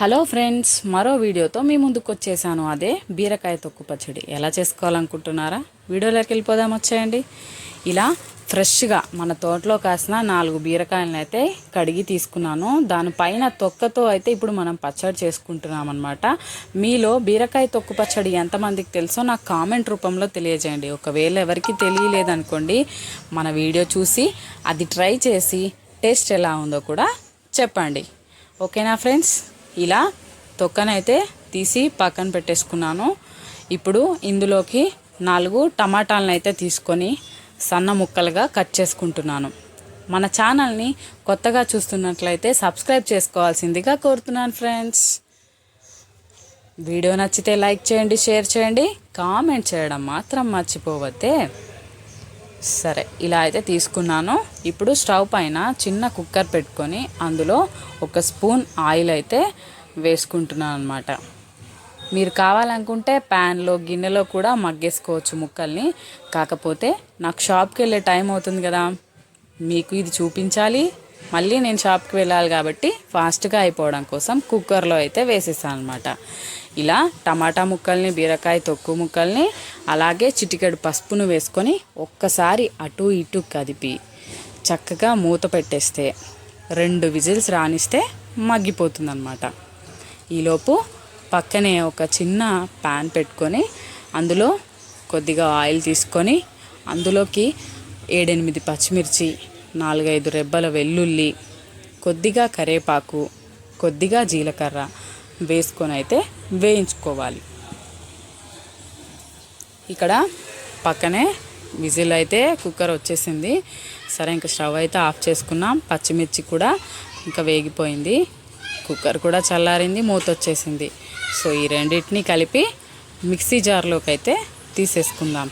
Hello friends మరో వీడియోతో మీ ముందుకు వచ్చేసాను అదే బీరకాయ తొక్కు పచ్చడి. ఎలా చేసుకోవాలనుకుంటున్నారా? వీడియోలోకి వెళ్ళిపోదాం వచ్చేయండి. ఇలా ఫ్రెష్గా మన తోటలో కాసిన నాలుగు బీరకాయలను అయితే కడిగి తీసుకున్నాను. దానిపైన తొక్కతో అయితే ఇప్పుడు మనం పచ్చడి చేసుకుంటున్నాం అనమాట మీలో బీరకాయ తొక్కు పచ్చడి ఎంతమందికి తెలుసో నాకు కామెంట్ రూపంలో తెలియజేయండి. ఒకవేళ ఎవరికి తెలియలేదనుకోండి మన వీడియో చూసి అది ట్రై చేసి టేస్ట్ ఎలా ఉందో కూడా చెప్పండి. ఓకేనా ఫ్రెండ్స్? ఇలా తొక్కనైతే తీసి పక్కన పెట్టేసుకున్నాను. ఇప్పుడు ఇందులోకి నాలుగు టమాటాలను అయితే తీసుకొని సన్న ముక్కలుగా కట్ చేసుకుంటున్నాను. మన ఛానల్ని కొత్తగా చూస్తున్నట్లయితే సబ్స్క్రైబ్ చేసుకోవాల్సిందిగా కోరుతున్నాను ఫ్రెండ్స్. వీడియో నచ్చితే లైక్ చేయండి షేర్ చేయండి. కామెంట్ చేయడం మాత్రం మర్చిపోవద్దే. సరే ఇలా అయితే తీసుకున్నాను. ఇప్పుడు స్టవ్ పైన చిన్న కుక్కర్ పెట్టుకొని అందులో ఒక స్పూన్ ఆయిల్ అయితే వేసుకుంటున్నాను అనమాట మీరు కావాలనుకుంటే ప్యాన్లో గిన్నెలో కూడా మగ్గేసుకోవచ్చు ముక్కల్ని. కాకపోతే నాకు షాప్కి వెళ్ళే టైం అవుతుంది కదా. మీకు ఇది చూపించాలి. మళ్ళీ నేను షాప్కి వెళ్ళాలి కాబట్టి ఫాస్ట్గా అయిపోవడం కోసం కుక్కర్లో అయితే వేసేసాను అనమాట ఇలా టమాటా ముక్కల్ని బీరకాయ తొక్కు ముక్కల్ని అలాగే చిటికెడు పసుపును వేసుకొని ఒక్కసారి అటు ఇటు కదిపి చక్కగా మూత పెట్టేస్తే రెండు విజిల్స్ రానిస్తే మగ్గిపోతుందన్నమాట. ఈలోపు పక్కనే ఒక చిన్న ప్యాన్ పెట్టుకొని అందులో కొద్దిగా ఆయిల్ తీసుకొని అందులోకి ఏడెనిమిది పచ్చిమిర్చి నాలుగైదు రెబ్బల వెల్లుల్లి కొద్దిగా కరేపాకు కొద్దిగా జీలకర్ర వేసుకొని అయితే వేయించుకోవాలి. ఇక్కడ పక్కనే విజిల్ అయితే కుక్కర్ వచ్చేసింది. సరే ఇంకా స్టవ్ అయితే ఆఫ్ చేసుకున్నాం. పచ్చిమిర్చి కూడా ఇంకా వేగిపోయింది. కుక్కర్ కూడా చల్లారింది మూత వచ్చేసింది సో ఈ రెండింటిని కలిపి మిక్సీ జార్లోకి అయితే తీసేసుకుందాం.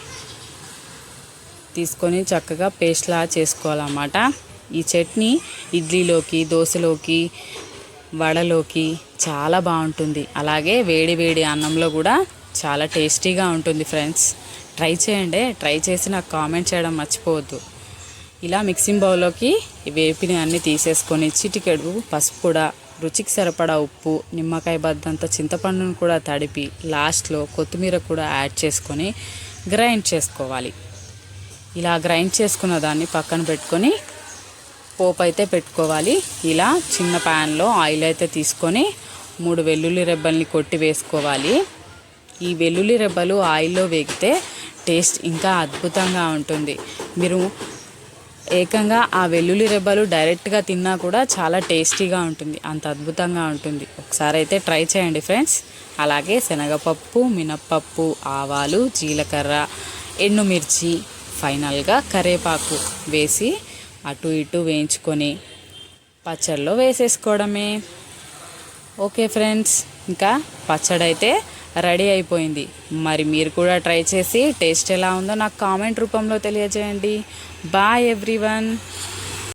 తీసుకొని చక్కగా పేస్ట్లా చేసుకోవాలన్నమాట. ఈ చట్నీ ఇడ్లీలోకి దోశలోకి వడలోకి చాలా బాగుంటుంది. అలాగే వేడి వేడి అన్నంలో కూడా చాలా టేస్టీగా ఉంటుంది ఫ్రెండ్స్. ట్రై చేయండి. ట్రై చేసి నాకు కామెంట్ చేయడం మర్చిపోవద్దు. ఇలా మిక్సింగ్ బౌల్లోకి వేపిని అన్నీ తీసేసుకొని చిటికెడు పసుపు కూడా రుచికి సరిపడా ఉప్పు నిమ్మకాయ బద్దంత చింతపండును కూడా తడిపి లాస్ట్లో కొత్తిమీర కూడా యాడ్ చేసుకొని గ్రైండ్ చేసుకోవాలి. ఇలా గ్రైండ్ చేసుకున్న దాన్ని పక్కన పెట్టుకొని పోపు అయితే పెట్టుకోవాలి. ఇలా చిన్న ప్యాన్లో ఆయిల్ అయితే తీసుకొని మూడు వెల్లుల్లి రెబ్బల్ని కొట్టి వేసుకోవాలి. ఈ వెల్లుల్లి రెబ్బలు ఆయిల్లో వేగితే టేస్ట్ ఇంకా అద్భుతంగా ఉంటుంది. మీరు ఏకంగా ఆ వెల్లుల్లి రెబ్బలు డైరెక్ట్గా తిన్నా కూడా చాలా టేస్టీగా ఉంటుంది. అంత అద్భుతంగా ఉంటుంది. ఒకసారి అయితే ట్రై చేయండి ఫ్రెండ్స్. అలాగే శనగపప్పు మినప్పప్పు ఆవాలు జీలకర్ర ఎండుమిర్చి ఫైనల్గా కరేపాకు వేసి అటు ఇటు వేయించుకొని పచ్చడిలో వేసేసుకోవడమే. ఓకే ఫ్రెండ్స్ ఇంకా పచ్చడి అయితే రెడీ అయిపోయింది. మరి మీరు కూడా ట్రై చేసి టేస్ట్ ఎలా ఉందో నాకు కామెంట్ రూపంలో తెలియజేయండి. Bye everyone.